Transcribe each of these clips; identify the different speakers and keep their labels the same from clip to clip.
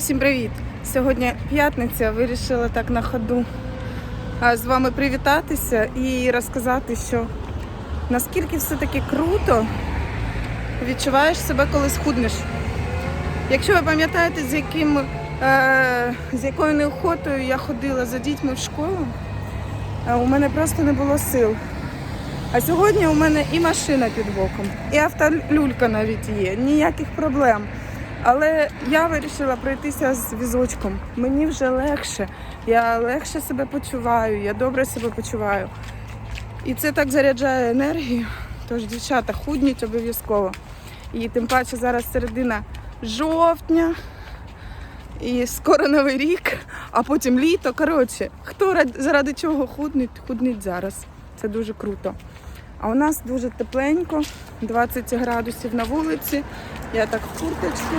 Speaker 1: Всім привіт! Сьогодні п'ятниця. Вирішила так на ходу з вами привітатися і розказати, що наскільки все-таки круто відчуваєш себе, коли схуднеш. Якщо ви пам'ятаєте, з яким е, з якою неохотою я ходила за дітьми в школу, е, у мене просто не було сил. А сьогодні у мене і машина під боком, і автолюлька навіть є, ніяких проблем. Але я вирішила пройтися з візочком. Мені вже легше. Я легше себе почуваю, я добре себе почуваю. І це так заряджає енергію. Тож, дівчата, худніть обов'язково. І тим паче зараз середина жовтня. І скоро новий рік, а потім літо. Коротше, хто заради чого худнить, худнить зараз. Це дуже круто. А у нас дуже тепленько, 20 градусів на вулиці. Я так в курточці,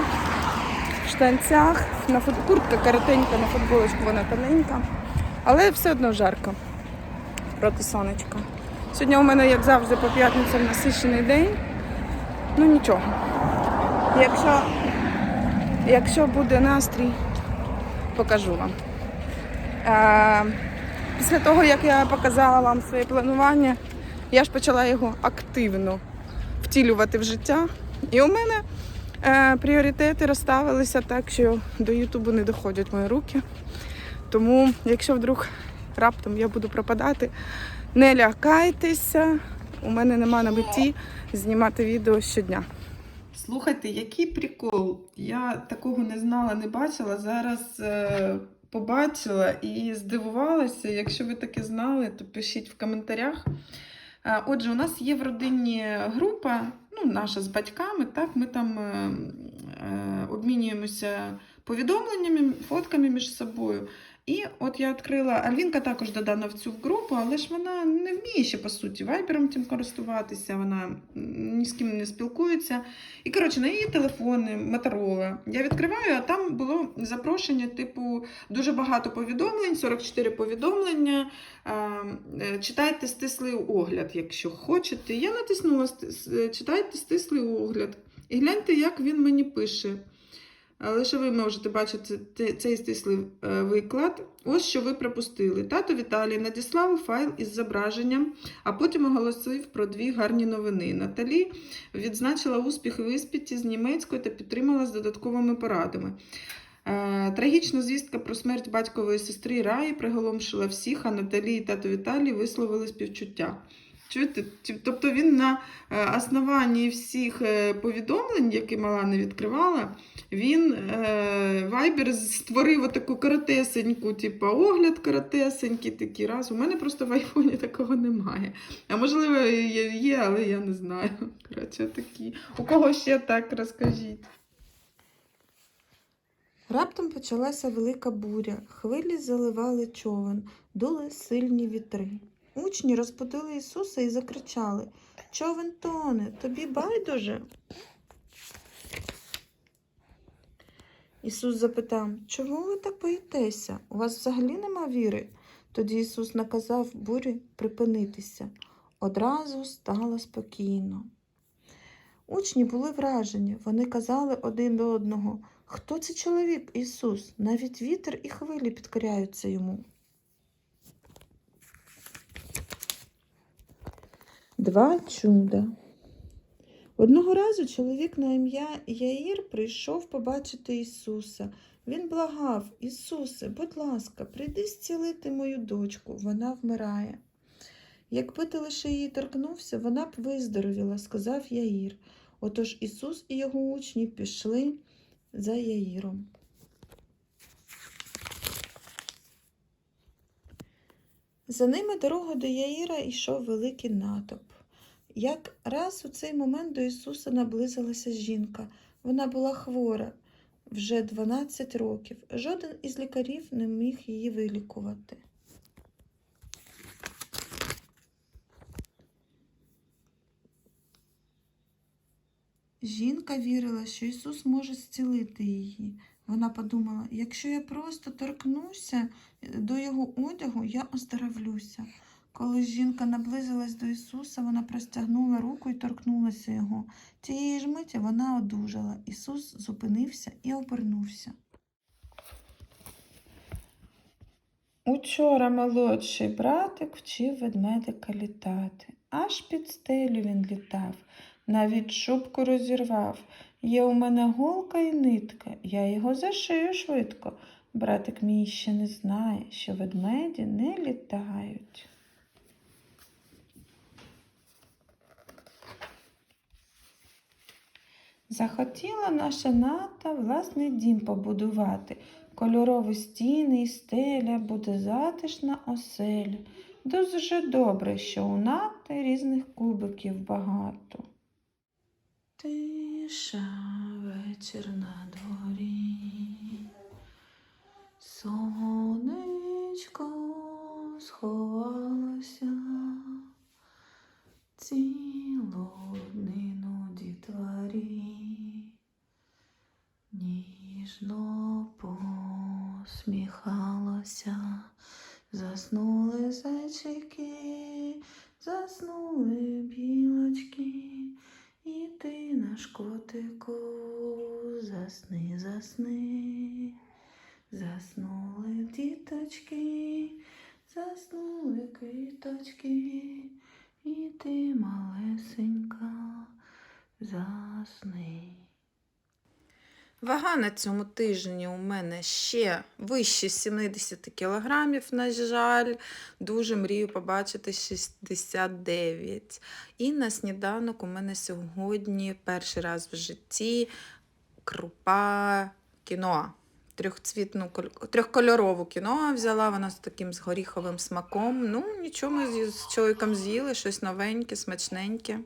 Speaker 1: в штанцях, на фут... куртка коротенька, на футболочку вона тоненька. Але все одно жарко проти сонечка. Сьогодні у мене, як завжди, по п'ятницям насичений день. Ну нічого. Якщо, якщо буде настрій, покажу вам. Е, після того, як я показала вам своє планування, я ж почала його активно втілювати в життя. І у мене е, пріоритети розставилися так, що до Ютубу не доходять мої руки. Тому, якщо вдруг раптом я буду пропадати, не лякайтеся. У мене нема на меті знімати відео щодня. Слухайте, який прикол. Я такого не знала, не бачила. Зараз е, побачила і здивувалася. Якщо ви таке знали, то пишіть в коментарях. Е, Отже, у нас є в родині група, ну, наша з батьками, так, ми там е, е, обмінюємося повідомленнями, фотками між собою. І от я відкрила, Альвінка також додана в цю групу, але ж вона не вміє ще, по суті, вайбером тим користуватися, вона ні з ким не спілкується. І, коротше, на її телефони, Моторола. Я відкриваю, а там було запрошення, типу, дуже багато повідомлень, 44 повідомлення. Е, е, Читайте стислий огляд, якщо хочете. Я натиснула читайте стислий огляд. І гляньте, як він мені пише. Лише ви можете бачити цей стислий е, виклад. Ось що ви пропустили. Тато Віталій надіслав файл із зображенням, а потім оголосив про дві гарні новини. Наталі відзначила успіхи в іспиті з німецької та підтримала з додатковими порадами. Е, Трагічна звістка про смерть батькової сестри Раї приголомшила всіх, а Наталі і тато Віталій висловили співчуття. Тобто він на е, основанні всіх е, повідомлень, які мала не відкривала, він е, Viber створив таку коротесеньку, типу огляд коротесенький такий раз. У мене просто в айфоні такого немає. А можливо, є, але я не знаю. Коротше, такі. У кого ще так розкажіть?
Speaker 2: Раптом почалася велика буря, хвилі заливали човен, дули сильні вітри. Учні розбудили Ісуса і закричали Човен тоне, тобі байдуже. Ісус запитав, чому ви так боїтеся? У вас взагалі нема віри? Тоді Ісус наказав бурі припинитися. Одразу стало спокійно. Учні були вражені, вони казали один до одного. Хто це чоловік, Ісус? Навіть вітер і хвилі підкоряються йому. Два чуда. Одного разу чоловік на ім'я Яїр прийшов побачити Ісуса. Він благав, Ісусе, будь ласка, прийди зцілити мою дочку, вона вмирає. Якби ти лише її торкнувся, вона б виздоровіла, сказав Яїр. Отож Ісус і його учні пішли за Яїром. За ними дорогу до Яїра йшов великий натовп. Як раз у цей момент до Ісуса наблизилася жінка. Вона була хвора вже 12 років. Жоден із лікарів не міг її вилікувати. Жінка вірила, що Ісус може зцілити її. Вона подумала, якщо я просто торкнуся е, до його одягу, я оздоровлюся. Коли жінка наблизилась до Ісуса, вона простягнула руку і торкнулася його. Тієї ж миті вона одужала. Ісус зупинився і обернувся. Учора молодший братик вчив ведмедика літати. Аж під стелю він літав, навіть шубку розірвав. Є у мене голка і нитка, я його зашию швидко. Братик мій ще не знає, що ведмеді не літають. Захотіла наша ната власний дім побудувати. Кольорові стіни і стеля буде затишна оселя. Дуже добре, що у нати різних кубиків багато. Тиша вечір на дворі. Сонечко сховалося. Цілу днину дітварі. Ніжно посміхалося, заснули зайчики, заснули квіточки, і ти малесенька, засни. Вага на цьому тижні у мене ще вище 70 кілограмів, на жаль. Дуже мрію побачити 69. І на сніданок у мене сьогодні перший раз в житті крупа кіноа. Трьохцвітну, коль- трьохкольорову кіно взяла вона з таким з горіховим смаком. Ну, нічого, ми з чоловіком з'їли, щось новеньке, смачненьке.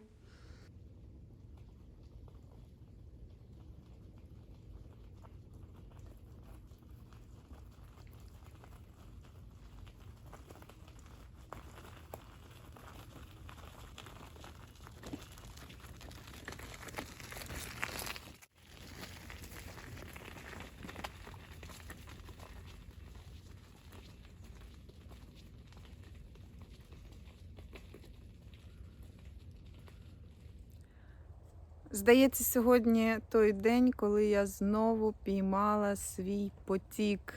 Speaker 1: Здається, сьогодні той день, коли я знову піймала свій потік,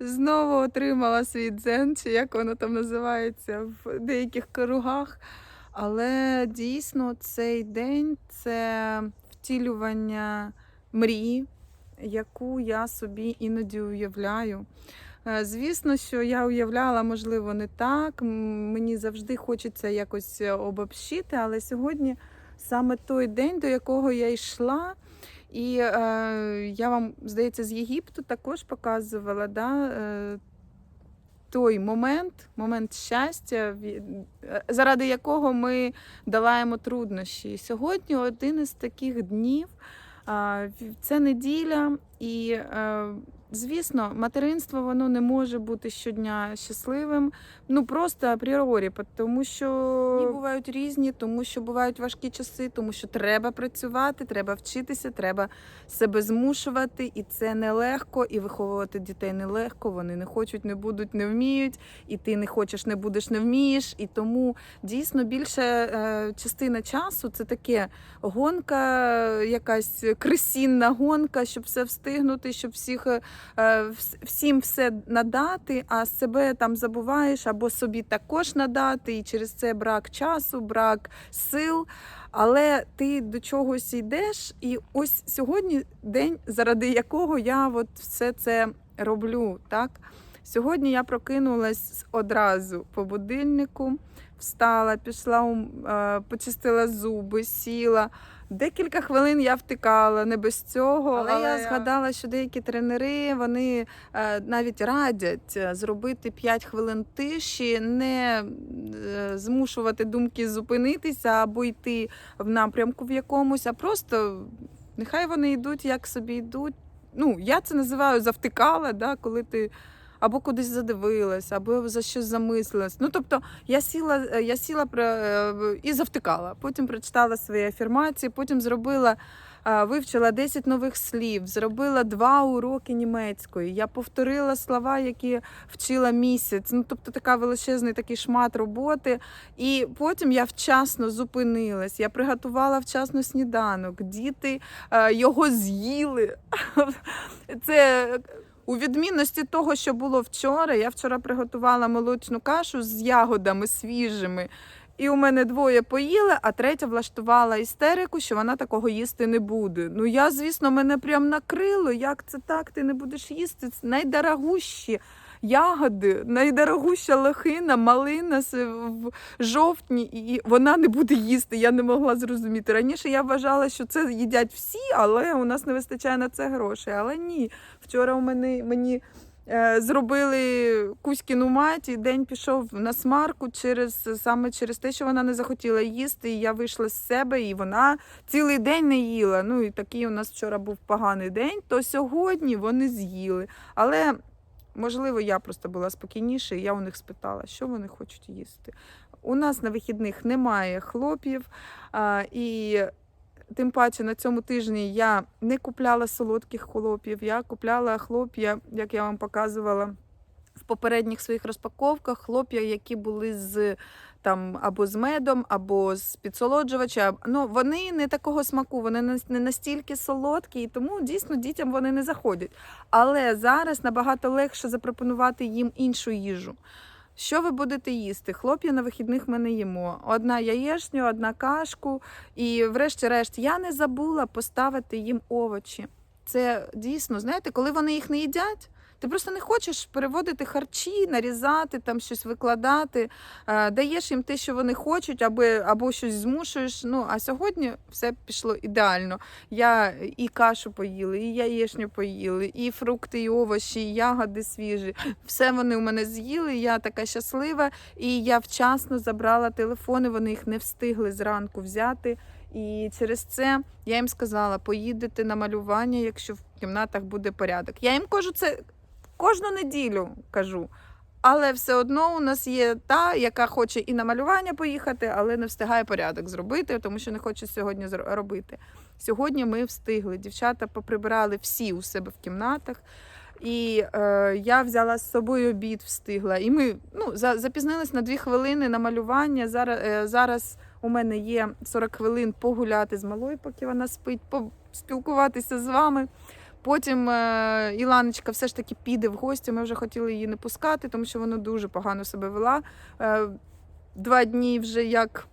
Speaker 1: знову отримала свій дзен, чи як воно там називається в деяких кругах. Але дійсно цей день це втілювання мрії, яку я собі іноді уявляю. Е, Звісно, що я уявляла, можливо, не так. Мені завжди хочеться якось обобщити, але сьогодні саме той день, до якого я йшла. І е, я вам, здається, з Єгипту також показувала да, е, той момент, момент щастя, е, заради якого ми долаємо труднощі. І Сьогодні один із таких днів. Це неділя, і е, звісно, материнство воно не може бути щодня щасливим. Ну просто апріорі, тому що дні бувають різні, тому що бувають важкі часи, тому що треба працювати, треба вчитися, треба себе змушувати, і це нелегко, і виховувати дітей нелегко. Вони не хочуть, не будуть, не вміють, і ти не хочеш, не будеш, не вмієш. І тому дійсно більша е, частина часу це таке гонка, якась крисінна гонка, щоб все встигнути, щоб всіх е, всім все надати, а себе там забуваєш або собі також надати, і через це брак часу, брак сил. Але ти до чогось йдеш, і ось сьогодні день, заради якого я от все це роблю. Так? Сьогодні я прокинулась одразу по будильнику, встала, пішла, е, почистила зуби, сіла. Декілька хвилин я втикала, не без цього. Але, я згадала, що деякі тренери вони е, навіть радять е, зробити 5 хвилин тиші, не е, змушувати думки зупинитися або йти в напрямку в якомусь, а просто нехай вони йдуть, як собі йдуть. Ну, я це називаю завтикала, да, коли ти або кудись задивилась, або за щось замислилась. Ну, тобто, я сіла, е, я сіла е, і завтикала. Потім прочитала свої афірмації, потім зробила. е, Вивчила 10 нових слів, зробила два уроки німецької. Я повторила слова, які вчила місяць. Ну, тобто така величезний такий шмат роботи. І потім я вчасно зупинилась. Я приготувала вчасно сніданок. Діти його з'їли. Це У відмінності того, що було вчора, я вчора приготувала молочну кашу з ягодами свіжими. І у мене двоє поїли, а третя влаштувала істерику, що вона такого їсти не буде. Ну я, звісно, мене прям накрило. Як це так? Ти не будеш їсти? Це найдорогущі ягоди, найдорогуща лохина, малина в жовтні, і вона не буде їсти. Я не могла зрозуміти. Раніше я вважала, що це їдять всі, але у нас не вистачає на це грошей. Але ні. Вчора у мене мені. е, Зробили Кузькіну мать, і день пішов на смарку через саме через те, що вона не захотіла їсти. І я вийшла з себе, і вона цілий день не їла. Ну і такий у нас вчора був поганий день. То сьогодні вони з'їли. Але можливо, я просто була спокійніша, і я у них спитала, що вони хочуть їсти. У нас на вихідних немає хлопів, і тим паче на цьому тижні я не купляла солодких хлопів, я купляла хлоп'я, як я вам показувала в попередніх своїх розпаковках, хлоп'я, які були з там або з медом, або з підсолоджувача. Ну вони не такого смаку, вони не настільки солодкі, і тому дійсно дітям вони не заходять. Але зараз набагато легше запропонувати їм іншу їжу. Що ви будете їсти? Хлоп'я на вихідних ми не їмо. Одна яєшню, одна кашку. І, врешті-решт, я не забула поставити їм овочі. Це дійсно, знаєте, коли вони їх не їдять, ти просто не хочеш переводити харчі, нарізати, там щось викладати, е, даєш їм те, що вони хочуть, або, або щось змушуєш. Ну а сьогодні все пішло ідеально. Я і кашу поїли, і яєшню поїли, і фрукти, і овочі, і ягоди свіжі. Все вони у мене з'їли. Я така щаслива, і я вчасно забрала телефони. Вони їх не встигли зранку взяти. І через це я їм сказала: поїдете на малювання, якщо в кімнатах буде порядок. Я їм кажу це кожну неділю кажу. Але все одно у нас є та, яка хоче і на малювання поїхати, але не встигає порядок зробити, тому що не хоче сьогодні робити. Сьогодні ми встигли. Дівчата поприбирали всі у себе в кімнатах. І е, я взяла з собою обід, встигла. І ми ну, за, запізнились на дві хвилини на малювання. Зараз, е, зараз у мене є 40 хвилин погуляти з малою, поки вона спить, поспілкуватися з вами. Потім е, Іланочка все ж таки піде в гості. Ми вже хотіли її не пускати, тому що вона дуже погано себе вела. Е, два дні вже як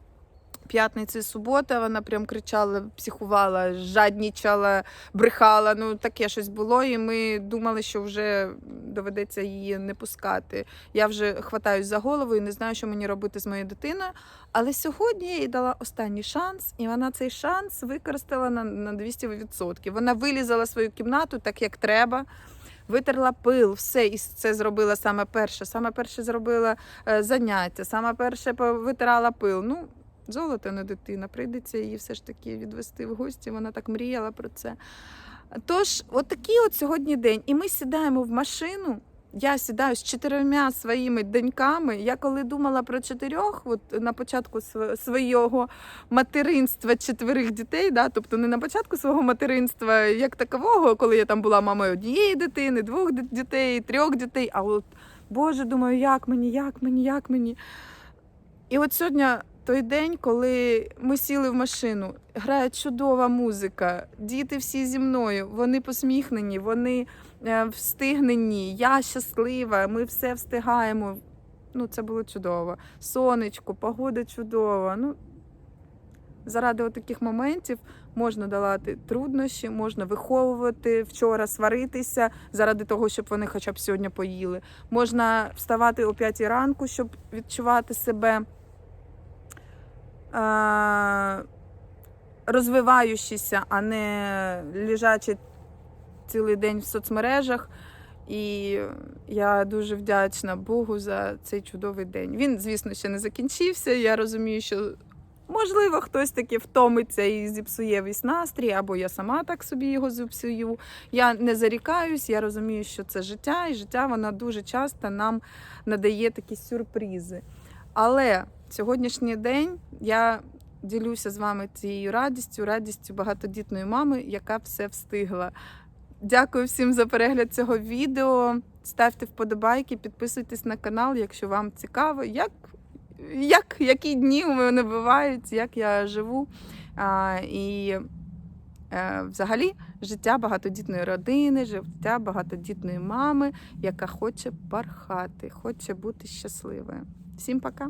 Speaker 1: п'ятниця субота, вона прям кричала, психувала, жаднічала, брехала. Ну таке щось було. І ми думали, що вже доведеться її не пускати. Я вже хватаюсь за голову і не знаю, що мені робити з моєю дитиною. Але сьогодні я їй дала останній шанс, і вона цей шанс використала на, на 200%. Вона вилізала свою кімнату так, як треба. Витерла пил, все, і це зробила саме перше. Саме перше зробила е, заняття, саме перше витирала пил. Ну, золото не дитина, прийдеться її все ж таки відвести в гості. Вона так мріяла про це. Тож, от такий от сьогодні день. І ми сідаємо в машину. Я сідаю з чотирма своїми доньками. Я коли думала про чотирьох, от на початку свого материнства четверих дітей, да, тобто не на початку свого материнства як такового, коли я там була мамою однієї дитини, двох дітей, трьох дітей. А от Боже, думаю, як мені, як мені, як мені. І от сьогодні той день, коли ми сіли в машину, грає чудова музика, діти всі зі мною, вони посміхнені, вони е, встигнені, я щаслива, ми все встигаємо. Ну, це було чудово. Сонечко, погода чудова. Ну, заради таких моментів можна долати труднощі, можна виховувати вчора, сваритися заради того, щоб вони хоча б сьогодні поїли. Можна вставати о 5 ранку, щоб відчувати себе розвиваючися, а не лежачи цілий день в соцмережах. І я дуже вдячна Богу за цей чудовий день. Він, звісно, ще не закінчився. Я розумію, що можливо хтось таки втомиться і зіпсує весь настрій, або я сама так собі його зіпсую. Я не зарікаюсь, я розумію, що це життя, і життя воно дуже часто нам надає такі сюрпризи. Але сьогоднішній день я ділюся з вами цією радістю, радістю багатодітної мами, яка все встигла. Дякую всім за перегляд цього відео. Ставте вподобайки, підписуйтесь на канал, якщо вам цікаво, як, як, які дні у мене бувають, як я живу. А, і е, взагалі життя багатодітної родини, життя багатодітної мами, яка хоче пархати, хоче бути щасливою. Всім пока!